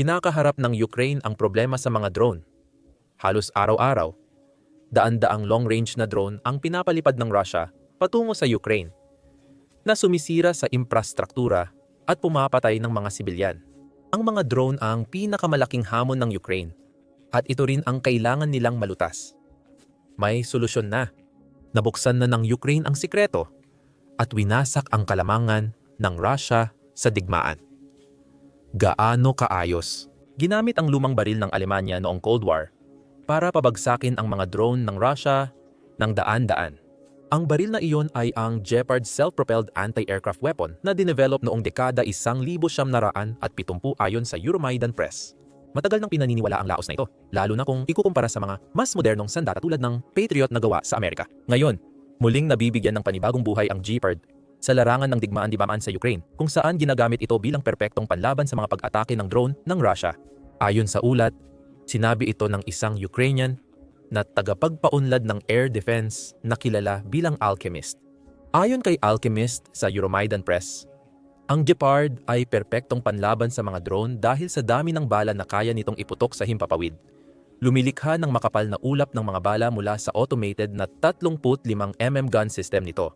Kinakaharap ng Ukraine ang problema sa mga drone. Halos araw-araw, daan-daang long-range na drone ang pinapalipad ng Russia patungo sa Ukraine na sumisira sa infrastruktura at pumapatay ng mga sibilyan. Ang mga drone ang pinakamalaking hamon ng Ukraine at ito rin ang kailangan nilang malutas. May solusyon na. Nabuksan na ng Ukraine ang sikreto at winasak ang kalamangan ng Russia sa digmaan. Gaano kaayos? Ginamit ang lumang baril ng Alemanya noong Cold War para pabagsakin ang mga drone ng Russia ng daan-daan. Ang baril na iyon ay ang Gepard self-propelled anti-aircraft weapon na dinevelop noong dekada 1970 ayon sa Euromaidan Press. Matagal nang pinaniniwala ang laos na ito, lalo na kung ikukumpara sa mga mas modernong sandata tulad ng Patriot na gawa sa Amerika. Ngayon, muling nabibigyan ng panibagong buhay ang Gepard sa larangan ng digmaan dibamaan sa Ukraine kung saan ginagamit ito bilang perpektong panlaban sa mga pag-atake ng drone ng Russia. Ayon sa ulat, sinabi ito ng isang Ukrainian na tagapagpaunlad ng air defense na kilala bilang Alchemist. Ayon kay Alchemist sa Euromaidan Press, ang Gepard ay perpektong panlaban sa mga drone dahil sa dami ng bala na kaya nitong iputok sa himpapawid. Lumilikha ng makapal na ulap ng mga bala mula sa automated na 35mm gun system nito.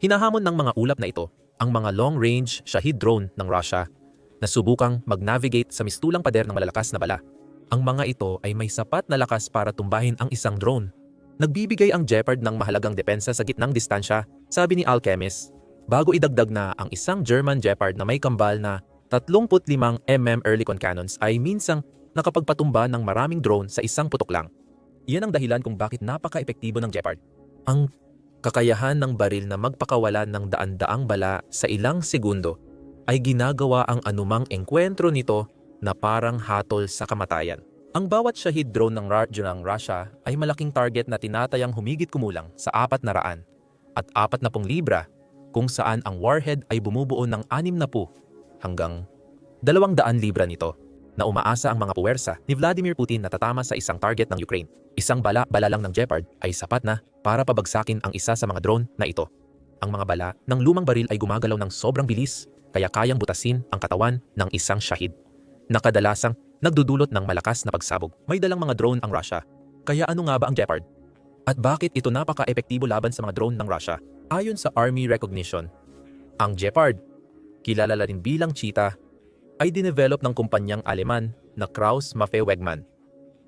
Hinahamon ng mga ulap na ito ang mga long-range Shahid drone ng Russia na subukang mag-navigate sa mistulang pader ng malalakas na bala ang mga ito ay may sapat na lakas para tumbahin ang isang drone. Nagbibigay ang Gepard ng mahalagang depensa sa gitnang distansya, sabi ni Alchemist, bago idagdag na ang isang German Gepard na may kambal na 35mm Ehrlichon cannons ay minsang nakapagpatumba ng maraming drone sa isang putok lang. Iyan ang dahilan kung bakit napaka-epektibo ng Gepard. Ang kakayahan ng baril na magpakawalan ng daan-daang bala sa ilang segundo ay ginagawa ang anumang engkwentro nito na parang hatol sa kamatayan. Ang bawat Shahid drone ng radyo ng Russia ay malaking target na tinatayang humigit kumulang sa 400 at 40 libra kung saan ang warhead ay bumubuo ng 60 hanggang 200 libra nito na umaasa ang mga puwersa ni Vladimir Putin na tatama sa isang target ng Ukraine. Isang bala-bala lang ng Gepard ay sapat na para pabagsakin ang isa sa mga drone na ito. Ang mga bala ng lumang baril ay gumagalaw ng sobrang bilis kaya kayang butasin ang katawan ng isang Shahid na kadalasang nagdudulot ng malakas na pagsabog. May dalang mga drone ang Russia. Kaya ano nga ba ang Gepard? At bakit ito napaka-epektibo laban sa mga drone ng Russia? Ayon sa Army Recognition, ang Gepard, kilala rin bilang Cheetah, ay dinevelop ng kumpanyang Aleman na Krauss Maffei Wegmann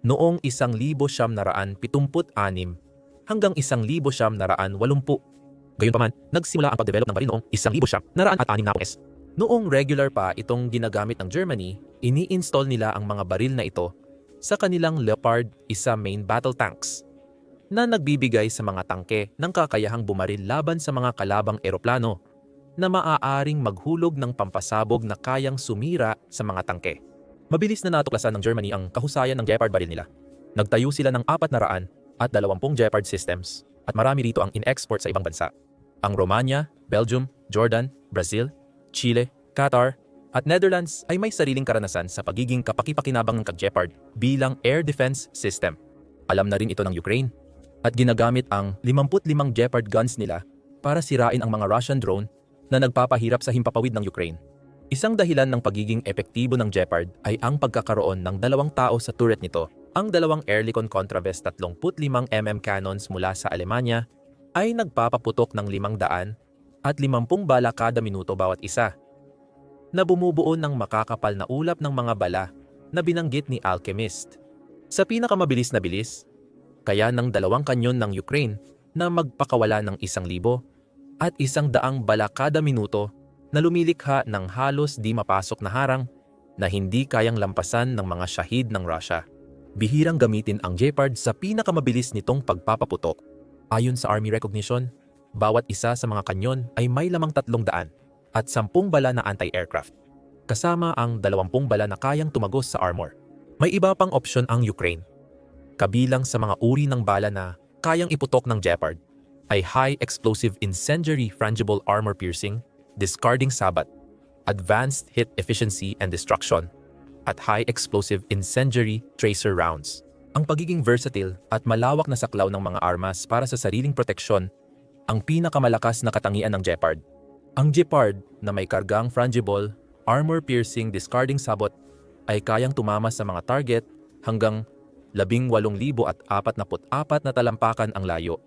noong 1976 hanggang 1980. Gayunpaman, nagsimula ang pagdevelop ng baril noong 1960 Noong regular pa itong ginagamit ng Germany, ini-install nila ang mga baril na ito sa kanilang Leopard isa main battle tanks na nagbibigay sa mga tangke ng kakayahang bumaril laban sa mga kalabang eroplano na maaaring maghulog ng pampasabog na kayang sumira sa mga tangke. Mabilis na natuklasan ng Germany ang kahusayan ng Gepard baril nila. Nagtayo sila ng 400 at 20 Gepard systems at marami rito ang in-export sa ibang bansa. Ang Romania, Belgium, Jordan, Brazil, Chile, Qatar, at Netherlands ay may sariling karanasan sa pagiging kapakipakinabang ng Kag-Gepard bilang air defense system. Alam na rin ito ng Ukraine at ginagamit ang 55 Gepard guns nila para sirain ang mga Russian drone na nagpapahirap sa himpapawid ng Ukraine. Isang dahilan ng pagiging epektibo ng Gepard ay ang pagkakaroon ng dalawang tao sa turret nito. Ang dalawang Ehrlichon Contravest 35mm cannons mula sa Alemanya ay nagpapaputok ng 500 at 50 bala kada minuto bawat isa na bumubuo ng makakapal na ulap ng mga bala na binanggit ni Alchemist. Sa pinakamabilis na bilis, kaya ng dalawang kanyon ng Ukraine na magpakawala ng isang libo at isang daang bala kada minuto na lumilikha ng halos di mapasok na harang na hindi kayang lampasan ng mga shahid ng Russia. Bihirang gamitin ang Gepard sa pinakamabilis nitong pagpapaputok. Ayon sa Army Recognition, bawat isa sa mga kanyon ay may lamang tatlong daan at sampung bala na anti-aircraft, kasama ang dalawampung bala na kayang tumagos sa armor. May iba pang opsyon ang Ukraine. Kabilang sa mga uri ng bala na kayang iputok ng Gepard ay High Explosive Incendiary Frangible Armor Piercing, Discarding Sabat, Advanced Hit Efficiency and Destruction, at High Explosive Incendiary Tracer Rounds. Ang pagiging versatile at malawak na saklaw ng mga armas para sa sariling proteksyon ang pinakamalakas na katangian ng Gepard. Ang Gepard na may kargang frangible, armor-piercing discarding sabot ay kayang tumama sa mga target hanggang 18,044 na talampakan ang layo.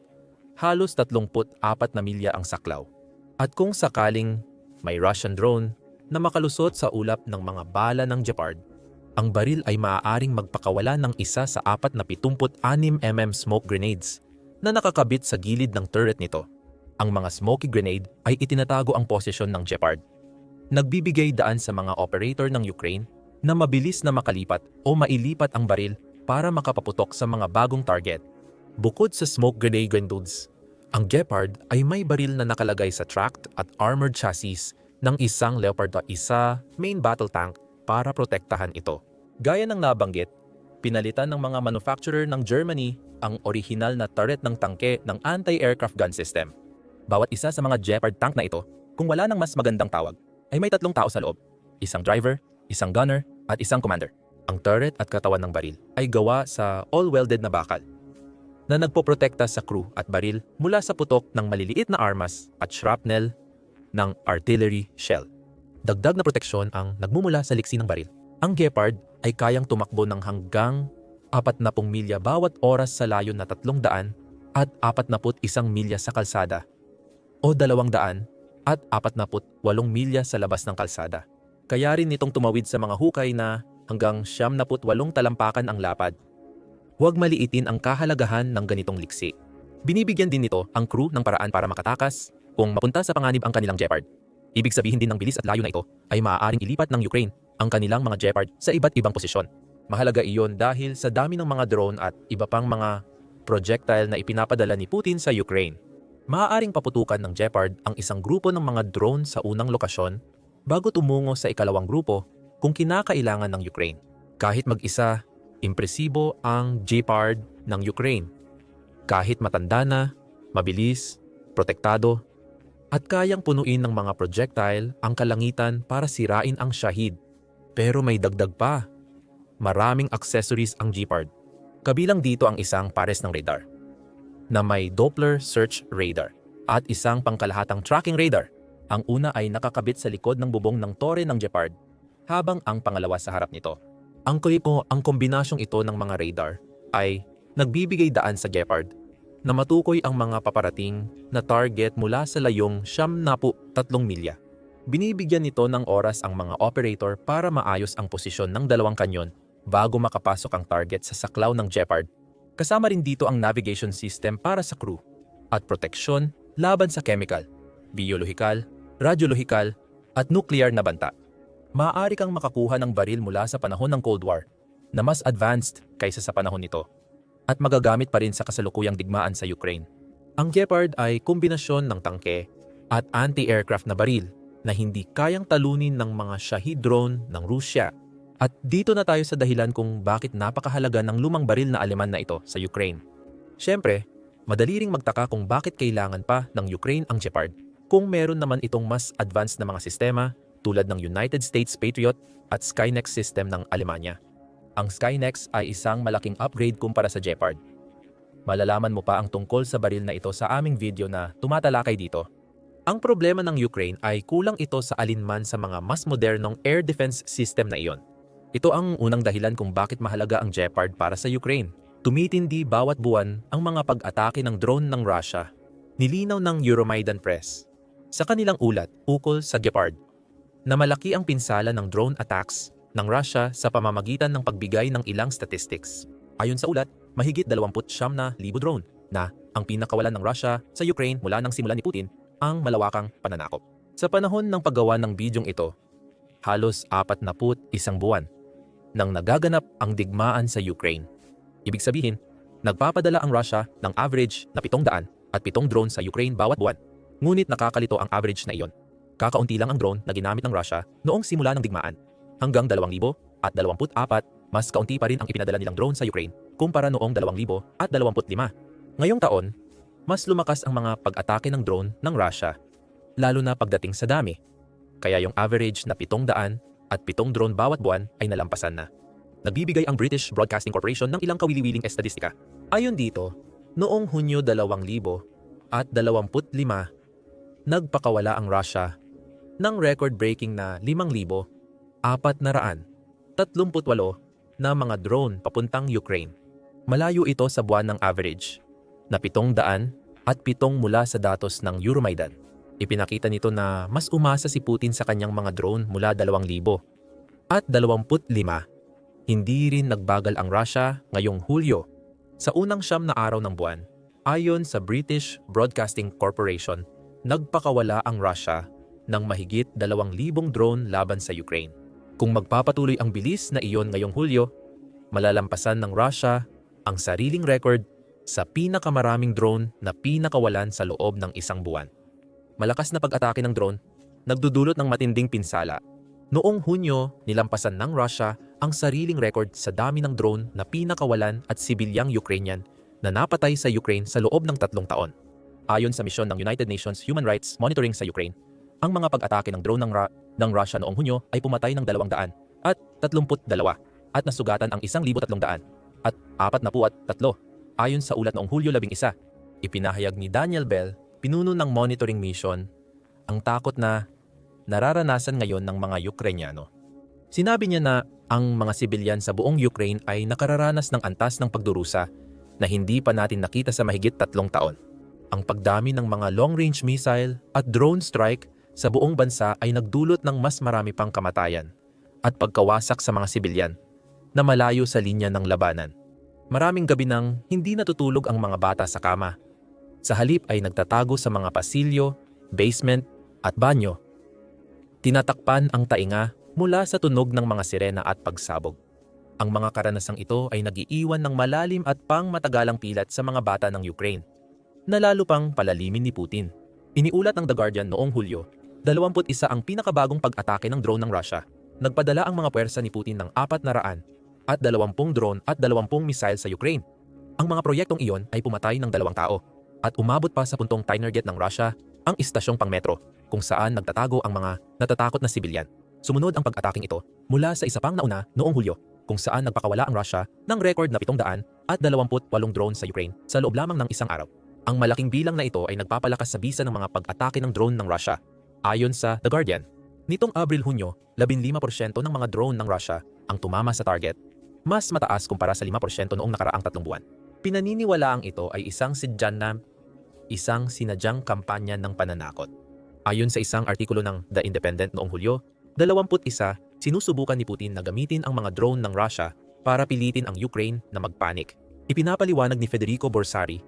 Halos 34 na milya ang saklaw. At kung sakaling may Russian drone na makalusot sa ulap ng mga bala ng Gepard, ang baril ay maaaring magpakawala ng isa sa apat na 76 mm smoke grenades na nakakabit sa gilid ng turret nito. Ang mga smoky grenade ay itinatago ang posisyon ng Gepard. Nagbibigay daan sa mga operator ng Ukraine na mabilis na makalipat o mailipat ang baril para makapaputok sa mga bagong target. Bukod sa smoke grenade grenades, ang Gepard ay may baril na nakalagay sa tracked at armored chassis ng isang Leopard 1 main battle tank para protektahan ito. Gaya ng nabanggit, pinalitan ng mga manufacturer ng Germany ang orihinal na turret ng tangke ng anti-aircraft gun system. Bawat isa sa mga Gepard tank na ito, kung wala ng mas magandang tawag, ay may tatlong tao sa loob. Isang driver, isang gunner, at isang commander. Ang turret at katawan ng baril ay gawa sa all-welded na bakal na nagpoprotekta sa crew at baril mula sa putok ng maliliit na armas at shrapnel ng artillery shell. Dagdag na proteksyon ang nagmumula sa liksi ng baril. Ang Gepard ay kayang tumakbo ng hanggang 40 milya bawat oras sa layo na 300 at 41 milya sa kalsada o 200 at 48 milya sa labas ng kalsada. Kaya rin nitong tumawid sa mga hukay na hanggang 78 talampakan ang lapad. Huwag maliitin ang kahalagahan ng ganitong liksi. Binibigyan din nito ang crew ng paraan para makatakas kung mapunta sa panganib ang kanilang Gepard. Ibig sabihin din ng bilis at layo na ito ay maaaring ilipat ng Ukraine ang kanilang mga Gepard sa iba't ibang posisyon. Mahalaga iyon dahil sa dami ng mga drone at iba pang mga projectile na ipinapadala ni Putin sa Ukraine. Maaaring paputukan ng Gepard ang isang grupo ng mga drone sa unang lokasyon bago tumungo sa ikalawang grupo kung kinakailangan ng Ukraine. Kahit mag-isa, impresibo ang Gepard ng Ukraine. Kahit matanda na, mabilis, protektado, at kayang punuin ng mga projectile ang kalangitan para sirain ang Shahid. Pero may dagdag pa. Maraming accessories ang Gepard. Kabilang dito ang isang pares ng radar na may Doppler Search Radar at isang pangkalahatang tracking radar. Ang una ay nakakabit sa likod ng bubong ng tore ng Gepard habang ang pangalawa sa harap nito. Ang ko ang kombinasyong ito ng mga radar ay nagbibigay daan sa Gepard na matukoy ang mga paparating na target mula sa layong siyam na po tatlong milya. Binibigyan nito ng oras ang mga operator para maayos ang posisyon ng dalawang kanyon bago makapasok ang target sa saklaw ng Gepard. Kasama rin dito ang navigation system para sa crew at proteksyon laban sa chemical, biolohikal, radyolohikal at nuclear na banta maaari kang makakuha ng baril mula sa panahon ng Cold War na mas advanced kaysa sa panahon nito at magagamit pa rin sa kasalukuyang digmaan sa Ukraine. Ang Gepard ay kombinasyon ng tangke at anti-aircraft na baril na hindi kayang talunin ng mga Shahid drone ng Rusya. At dito na tayo sa dahilan kung bakit napakahalaga ng lumang baril na Aleman na ito sa Ukraine. Siyempre, madali ring magtaka kung bakit kailangan pa ng Ukraine ang Gepard kung meron naman itong mas advanced na mga sistema tulad ng United States Patriot at Skynex system ng Alemanya. Ang Skynex ay isang malaking upgrade kumpara sa Gepard. Malalaman mo pa ang tungkol sa baril na ito sa aming video na tumatalakay dito. Ang problema ng Ukraine ay kulang ito sa alinman sa mga mas modernong air defense system na iyon. Ito ang unang dahilan kung bakit mahalaga ang Gepard para sa Ukraine. Tumitindi bawat buwan ang mga pag-atake ng drone ng Russia. Nilinaw ng Euromaidan Press. Sa kanilang ulat ukol sa Gepard, na malaki ang pinsala ng drone attacks ng Russia sa pamamagitan ng pagbigay ng ilang statistics. Ayon sa ulat, mahigit 20 na libo drone na ang pinakawalan ng Russia sa Ukraine mula nang simulan ni Putin ang malawakang pananakop. Sa panahon ng paggawa ng bidyong ito, halos 41 buwan nang nagaganap ang digmaan sa Ukraine. Ibig sabihin, nagpapadala ang Russia ng average na 700 at 7 drone sa Ukraine bawat buwan. Ngunit nakakalito ang average na iyon Kakaunti lang ang drone na ginamit ng Russia noong simula ng digmaan. Hanggang 2,000 at 24, mas kaunti pa rin ang ipinadala nilang drone sa Ukraine kumpara noong 2,000 at 25. Ngayong taon, mas lumakas ang mga pag-atake ng drone ng Russia, lalo na pagdating sa dami. Kaya yung average na 700 at 7 drone bawat buwan ay nalampasan na. Nagbibigay ang British Broadcasting Corporation ng ilang kawili-wiling estadistika. Ayon dito, noong Hunyo 2000 at 25, nagpakawala ang Russia ng record-breaking na 5,400 38 na mga drone papuntang Ukraine. Malayo ito sa buwan ng average na 700 at 7 mula sa datos ng Euromaidan. Ipinakita nito na mas umasa si Putin sa kanyang mga drone mula 2,000 at 25. Hindi rin nagbagal ang Russia ngayong Hulyo sa unang siyam na araw ng buwan. Ayon sa British Broadcasting Corporation, nagpakawala ang Russia ng mahigit 2,000 drone laban sa Ukraine. Kung magpapatuloy ang bilis na iyon ngayong Hulyo, malalampasan ng Russia ang sariling record sa pinakamaraming drone na pinakawalan sa loob ng isang buwan. Malakas na pag-atake ng drone, nagdudulot ng matinding pinsala. Noong Hunyo, nilampasan ng Russia ang sariling record sa dami ng drone na pinakawalan at sibilyang Ukrainian na napatay sa Ukraine sa loob ng tatlong taon. Ayon sa misyon ng United Nations Human Rights Monitoring sa Ukraine, ang mga pag-atake ng drone ng, Ra- ng Russia noong Hunyo ay pumatay ng 200 at 32 at nasugatan ang 1,300 at 43 ayon sa ulat noong Hulyo 11. Ipinahayag ni Daniel Bell, pinuno ng monitoring mission, ang takot na nararanasan ngayon ng mga Ukrainyano. Sinabi niya na ang mga sibilyan sa buong Ukraine ay nakararanas ng antas ng pagdurusa na hindi pa natin nakita sa mahigit tatlong taon. Ang pagdami ng mga long-range missile at drone strike sa buong bansa ay nagdulot ng mas marami pang kamatayan at pagkawasak sa mga sibilyan na malayo sa linya ng labanan. Maraming gabi nang hindi natutulog ang mga bata sa kama. Sa halip ay nagtatago sa mga pasilyo, basement at banyo. Tinatakpan ang tainga mula sa tunog ng mga sirena at pagsabog. Ang mga karanasang ito ay nagiiwan ng malalim at pang matagalang pilat sa mga bata ng Ukraine, na lalo pang palalimin ni Putin. Iniulat ng The Guardian noong Hulyo, 21 ang pinakabagong pag-atake ng drone ng Russia. Nagpadala ang mga puwersa ni Putin ng 400 at 20 drone at 20 missile sa Ukraine. Ang mga proyektong iyon ay pumatay ng dalawang tao at umabot pa sa puntong Tinerget ng Russia ang istasyong pang-metro kung saan nagtatago ang mga natatakot na sibilyan. Sumunod ang pag-ataking ito mula sa isa pang nauna noong Hulyo kung saan nagpakawala ang Russia ng record na 700 at 28 drone sa Ukraine sa loob lamang ng isang araw. Ang malaking bilang na ito ay nagpapalakas sa bisa ng mga pag-atake ng drone ng Russia. Ayon sa The Guardian, nitong Abril-Hunyo, 15% ng mga drone ng Russia ang tumama sa target, mas mataas kumpara sa 5% noong nakaraang tatlong buwan. Pinaniniwalaang ito ay isang sidyan na isang sinadyang kampanya ng pananakot. Ayon sa isang artikulo ng The Independent noong Hulyo, 21 sinusubukan ni Putin na gamitin ang mga drone ng Russia para pilitin ang Ukraine na magpanik. Ipinapaliwanag ni Federico Borsari,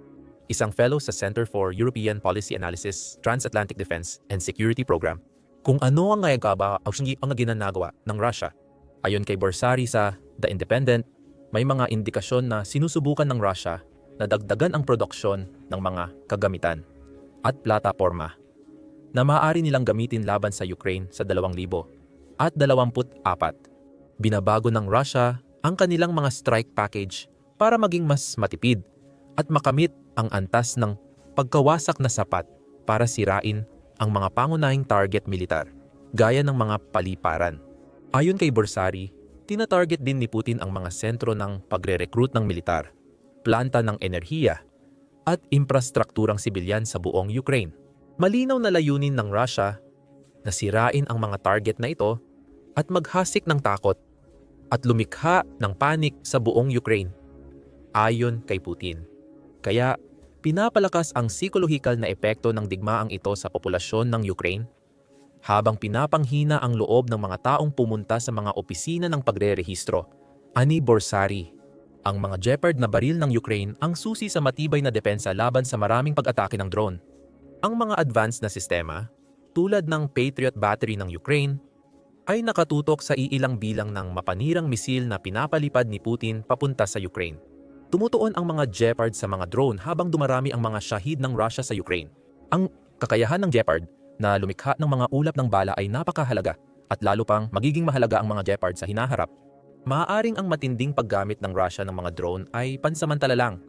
isang fellow sa Center for European Policy Analysis, Transatlantic Defense and Security Program, kung ano ang ngayagaba ang ang ginanagawa ng Russia. Ayon kay Borsari sa The Independent, may mga indikasyon na sinusubukan ng Russia na dagdagan ang produksyon ng mga kagamitan at plataporma na maaari nilang gamitin laban sa Ukraine sa 2,000 at 24. Binabago ng Russia ang kanilang mga strike package para maging mas matipid at makamit ang antas ng pagkawasak na sapat para sirain ang mga pangunahing target militar, gaya ng mga paliparan. Ayon kay Borsari, tinatarget din ni Putin ang mga sentro ng pagre-recruit ng militar, planta ng enerhiya, at infrastrukturang sibilyan sa buong Ukraine. Malinaw na layunin ng Russia na sirain ang mga target na ito at maghasik ng takot at lumikha ng panik sa buong Ukraine. Ayon kay Putin. Kaya pinapalakas ang psikolohikal na epekto ng digmaang ito sa populasyon ng Ukraine habang pinapanghina ang loob ng mga taong pumunta sa mga opisina ng pagre-rehistro. Ani Borsari, ang mga Jeopard na baril ng Ukraine ang susi sa matibay na depensa laban sa maraming pag-atake ng drone. Ang mga advanced na sistema, tulad ng Patriot battery ng Ukraine, ay nakatutok sa iilang bilang ng mapanirang misil na pinapalipad ni Putin papunta sa Ukraine. Tumutuon ang mga Gepard sa mga drone habang dumarami ang mga shahid ng Russia sa Ukraine. Ang kakayahan ng Gepard na lumikha ng mga ulap ng bala ay napakahalaga at lalo pang magiging mahalaga ang mga Gepard sa hinaharap. Maaaring ang matinding paggamit ng Russia ng mga drone ay pansamantala lang.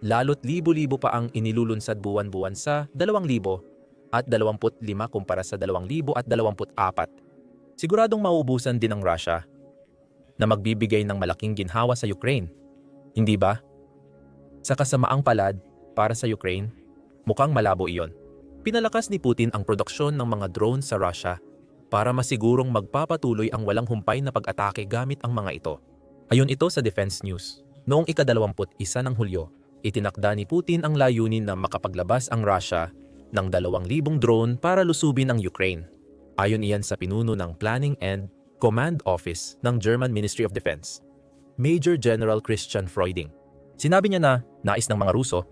Lalo't libo-libo pa ang inilulunsad buwan-buwan sa 2,000 at 25 kumpara sa 2,024. Siguradong mauubusan din ng Russia na magbibigay ng malaking ginhawa sa Ukraine hindi ba? Sa kasamaang palad para sa Ukraine, mukhang malabo iyon. Pinalakas ni Putin ang produksyon ng mga drone sa Russia para masigurong magpapatuloy ang walang humpay na pag-atake gamit ang mga ito. Ayon ito sa Defense News, noong ika-21 ng Hulyo, itinakda ni Putin ang layunin na makapaglabas ang Russia ng 2,000 drone para lusubin ang Ukraine. Ayon iyan sa pinuno ng Planning and Command Office ng German Ministry of Defense, Major General Christian Freuding. Sinabi niya na nais ng mga Ruso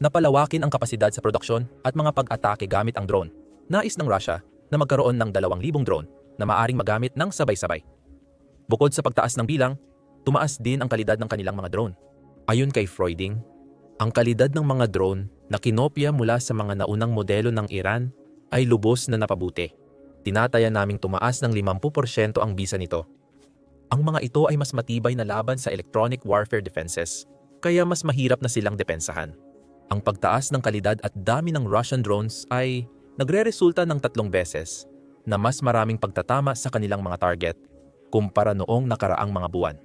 na palawakin ang kapasidad sa produksyon at mga pag-atake gamit ang drone. Nais ng Russia na magkaroon ng 2,000 drone na maaring magamit ng sabay-sabay. Bukod sa pagtaas ng bilang, tumaas din ang kalidad ng kanilang mga drone. Ayon kay Freuding, ang kalidad ng mga drone na kinopya mula sa mga naunang modelo ng Iran ay lubos na napabuti. Tinataya naming tumaas ng 50% ang bisa nito. Ang mga ito ay mas matibay na laban sa electronic warfare defenses, kaya mas mahirap na silang depensahan. Ang pagtaas ng kalidad at dami ng Russian drones ay nagre-resulta ng tatlong beses na mas maraming pagtatama sa kanilang mga target kumpara noong nakaraang mga buwan.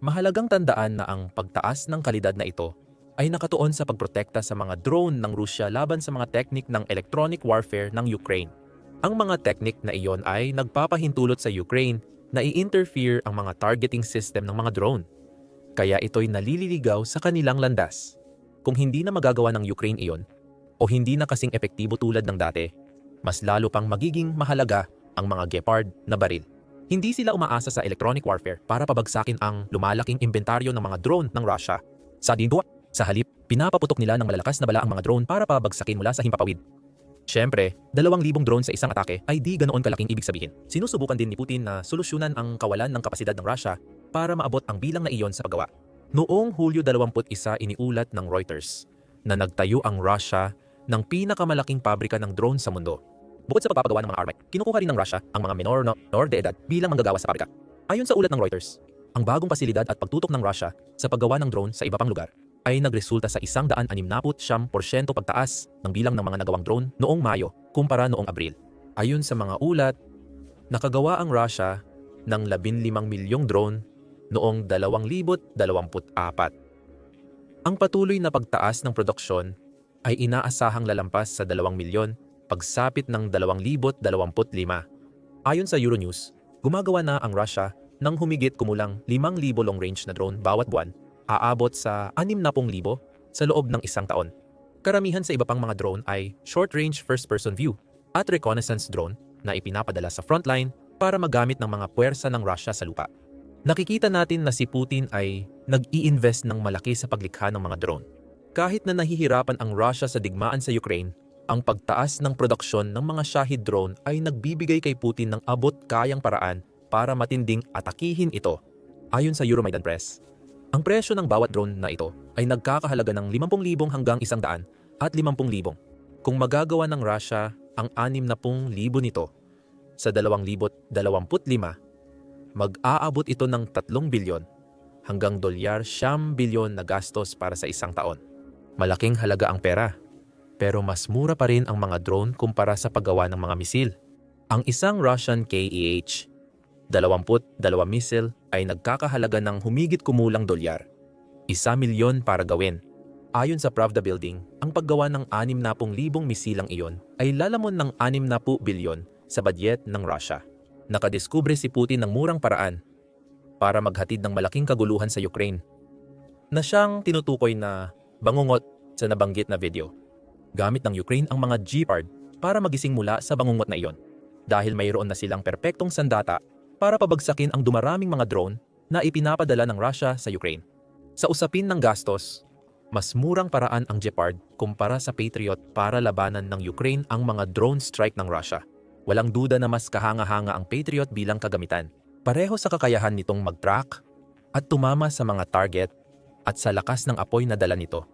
Mahalagang tandaan na ang pagtaas ng kalidad na ito ay nakatuon sa pagprotekta sa mga drone ng Rusya laban sa mga teknik ng electronic warfare ng Ukraine. Ang mga teknik na iyon ay nagpapahintulot sa Ukraine na i-interfere ang mga targeting system ng mga drone. Kaya ito'y nalililigaw sa kanilang landas. Kung hindi na magagawa ng Ukraine iyon, o hindi na kasing epektibo tulad ng dati, mas lalo pang magiging mahalaga ang mga Gepard na baril. Hindi sila umaasa sa electronic warfare para pabagsakin ang lumalaking inventaryo ng mga drone ng Russia. Sa dinduwa, sa halip, pinapaputok nila ng malalakas na bala ang mga drone para pabagsakin mula sa himpapawid. Siyempre, 2,000 drone sa isang atake ay di ganoon kalaking ibig sabihin. Sinusubukan din ni Putin na solusyonan ang kawalan ng kapasidad ng Russia para maabot ang bilang na iyon sa paggawa. Noong Hulyo 21 iniulat ng Reuters na nagtayo ang Russia ng pinakamalaking pabrika ng drone sa mundo. Bukod sa pagpapagawa ng mga armament, kinukuha rin ng Russia ang mga minor na minor de edad bilang manggagawa sa pabrika. Ayon sa ulat ng Reuters, ang bagong pasilidad at pagtutok ng Russia sa paggawa ng drone sa iba pang lugar ay nagresulta sa 169% pagtaas ng bilang ng mga nagawang drone noong Mayo kumpara noong Abril. Ayon sa mga ulat, nakagawa ang Russia ng 15 milyong drone noong 2024. Ang patuloy na pagtaas ng produksyon ay inaasahang lalampas sa 2 milyon pagsapit ng 2025. Ayon sa Euronews, gumagawa na ang Russia ng humigit kumulang 5,000 long-range na drone bawat buwan aabot sa 60,000 sa loob ng isang taon. Karamihan sa iba pang mga drone ay short-range first-person view at reconnaissance drone na ipinapadala sa frontline para magamit ng mga puwersa ng Russia sa lupa. Nakikita natin na si Putin ay nag-i-invest ng malaki sa paglikha ng mga drone. Kahit na nahihirapan ang Russia sa digmaan sa Ukraine, ang pagtaas ng produksyon ng mga Shahid drone ay nagbibigay kay Putin ng abot kayang paraan para matinding atakihin ito. Ayon sa Euromaidan Press, ang presyo ng bawat drone na ito ay nagkakahalaga ng 50,000 hanggang 100 at 50,000. Kung magagawa ng Russia ang 60,000 nito sa 2025, mag-aabot ito ng 3 bilyon hanggang dolyar siyam bilyon na gastos para sa isang taon. Malaking halaga ang pera, pero mas mura pa rin ang mga drone kumpara sa paggawa ng mga misil. Ang isang Russian KEH 22 missile ay nagkakahalaga ng humigit kumulang dolyar. Isa milyon para gawin. Ayon sa Pravda Building, ang paggawa ng 60,000 misilang iyon ay lalamon ng 60 bilyon sa budget ng Russia. Nakadiskubre si Putin ng murang paraan para maghatid ng malaking kaguluhan sa Ukraine na siyang tinutukoy na bangungot sa nabanggit na video. Gamit ng Ukraine ang mga Gepard para magising mula sa bangungot na iyon dahil mayroon na silang perpektong sandata para pabagsakin ang dumaraming mga drone na ipinapadala ng Russia sa Ukraine. Sa usapin ng gastos, mas murang paraan ang Gepard kumpara sa Patriot para labanan ng Ukraine ang mga drone strike ng Russia. Walang duda na mas kahanga-hanga ang Patriot bilang kagamitan. Pareho sa kakayahan nitong mag-track at tumama sa mga target at sa lakas ng apoy na dala nito.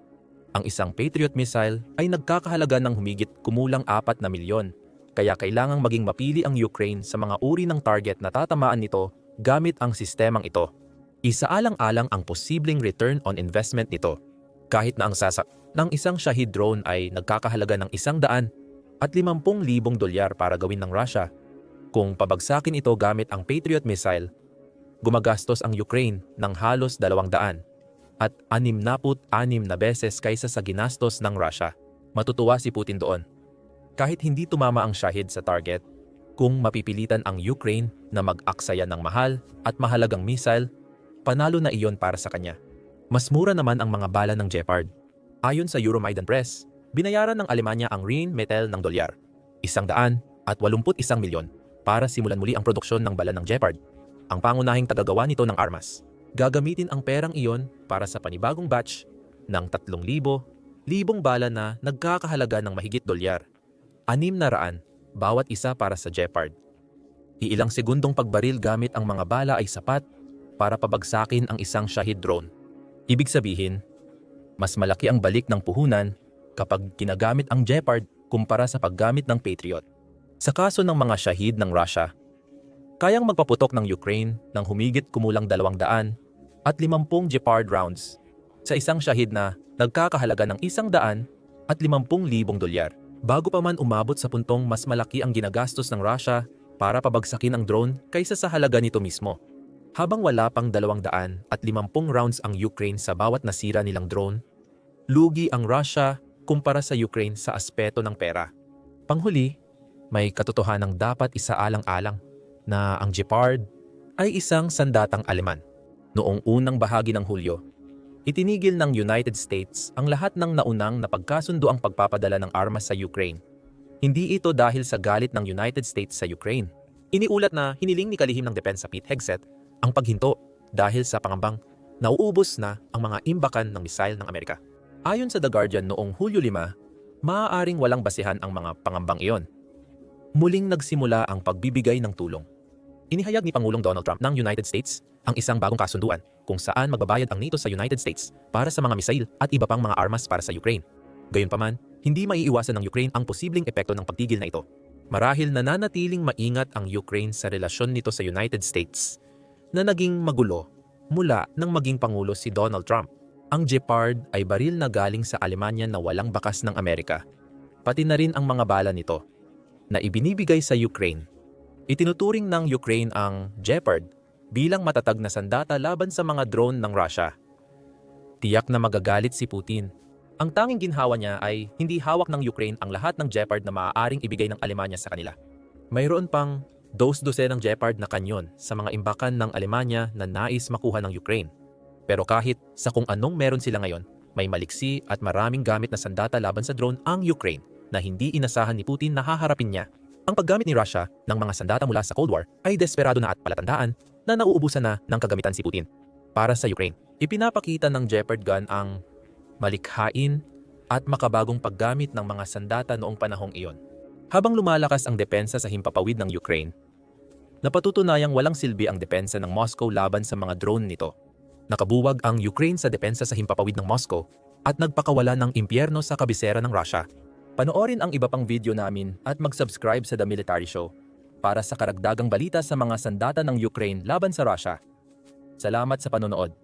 Ang isang Patriot missile ay nagkakahalaga ng humigit kumulang 4 na milyon kaya kailangang maging mapili ang Ukraine sa mga uri ng target na tatamaan nito gamit ang sistemang ito. Isaalang-alang ang posibleng return on investment nito. Kahit na ang sasak ng isang Shahid drone ay nagkakahalaga ng isang daan at 50,000 dolyar para gawin ng Russia. Kung pabagsakin ito gamit ang Patriot missile, gumagastos ang Ukraine ng halos 200 at 66 na beses kaysa sa ginastos ng Russia. Matutuwa si Putin doon kahit hindi tumama ang Shahid sa target, Kung mapipilitan ang Ukraine na mag-aksaya ng mahal at mahalagang missile, panalo na iyon para sa kanya. Mas mura naman ang mga bala ng Gepard. Ayon sa Euromaidan Press, binayaran ng Alemanya ang Rheinmetall ng dolyar, isang daan at 81 milyon para simulan muli ang produksyon ng bala ng Gepard, ang pangunahing tagagawa nito ng armas. Gagamitin ang perang iyon para sa panibagong batch ng 3,000 libong bala na nagkakahalaga ng mahigit dolyar. Anim na raan, bawat isa para sa Gepard. Iilang segundong pagbaril gamit ang mga bala ay sapat para pabagsakin ang isang Shahid drone. Ibig sabihin, mas malaki ang balik ng puhunan kapag ginagamit ang Gepard kumpara sa paggamit ng Patriot. Sa kaso ng mga Shahid ng Russia, kayang magpaputok ng Ukraine ng humigit kumulang 200 at 50 Gepard rounds sa isang Shahid na nagkakahalaga ng isang daan at 50,000 dolyar. Bago pa man umabot sa puntong mas malaki ang ginagastos ng Russia para pabagsakin ang drone kaysa sa halaga nito mismo. Habang wala pang 200 at 50 rounds ang Ukraine sa bawat nasira nilang drone, lugi ang Russia kumpara sa Ukraine sa aspeto ng pera. Panghuli, may katotohanang dapat isaalang-alang na ang Gepard ay isang sandatang Aleman. Noong unang bahagi ng Hulyo, itinigil ng United States ang lahat ng naunang na pagkasundo ang pagpapadala ng armas sa Ukraine. Hindi ito dahil sa galit ng United States sa Ukraine. Iniulat na hiniling ni kalihim ng depensa Pete Hegseth ang paghinto dahil sa pangambang nauubos na ang mga imbakan ng misail ng Amerika. Ayon sa The Guardian noong Hulyo 5, maaaring walang basihan ang mga pangambang iyon. Muling nagsimula ang pagbibigay ng tulong. Inihayag ni Pangulong Donald Trump ng United States ang isang bagong kasunduan kung saan magbabayad ang NATO sa United States para sa mga misail at iba pang mga armas para sa Ukraine. Gayunpaman, hindi maiiwasan ng Ukraine ang posibleng epekto ng pagtigil na ito. Marahil nananatiling maingat ang Ukraine sa relasyon nito sa United States na naging magulo mula nang maging pangulo si Donald Trump. Ang Gepard ay baril na galing sa Alemanya na walang bakas ng Amerika. Pati na rin ang mga bala nito na ibinibigay sa Ukraine. Itinuturing ng Ukraine ang Gepard bilang matatag na sandata laban sa mga drone ng Russia. Tiyak na magagalit si Putin. Ang tanging ginhawa niya ay hindi hawak ng Ukraine ang lahat ng Gepard na maaaring ibigay ng Alemanya sa kanila. Mayroon pang dos-dosen ng Gepard na kanyon sa mga imbakan ng Alemanya na nais makuha ng Ukraine. Pero kahit sa kung anong meron sila ngayon, may maliksi at maraming gamit na sandata laban sa drone ang Ukraine na hindi inasahan ni Putin na haharapin niya. Ang paggamit ni Russia ng mga sandata mula sa Cold War ay desperado na at palatandaan na nauubusan na ng kagamitan si Putin. Para sa Ukraine, ipinapakita ng Gepard gun ang malikhain at makabagong paggamit ng mga sandata noong panahong iyon. Habang lumalakas ang depensa sa himpapawid ng Ukraine, napatutunayang walang silbi ang depensa ng Moscow laban sa mga drone nito. Nakabuwag ang Ukraine sa depensa sa himpapawid ng Moscow at nagpakawala ng impyerno sa kabisera ng Russia. Panoorin ang iba pang video namin at mag-subscribe sa The Military Show para sa karagdagang balita sa mga sandata ng Ukraine laban sa Russia. Salamat sa panonood.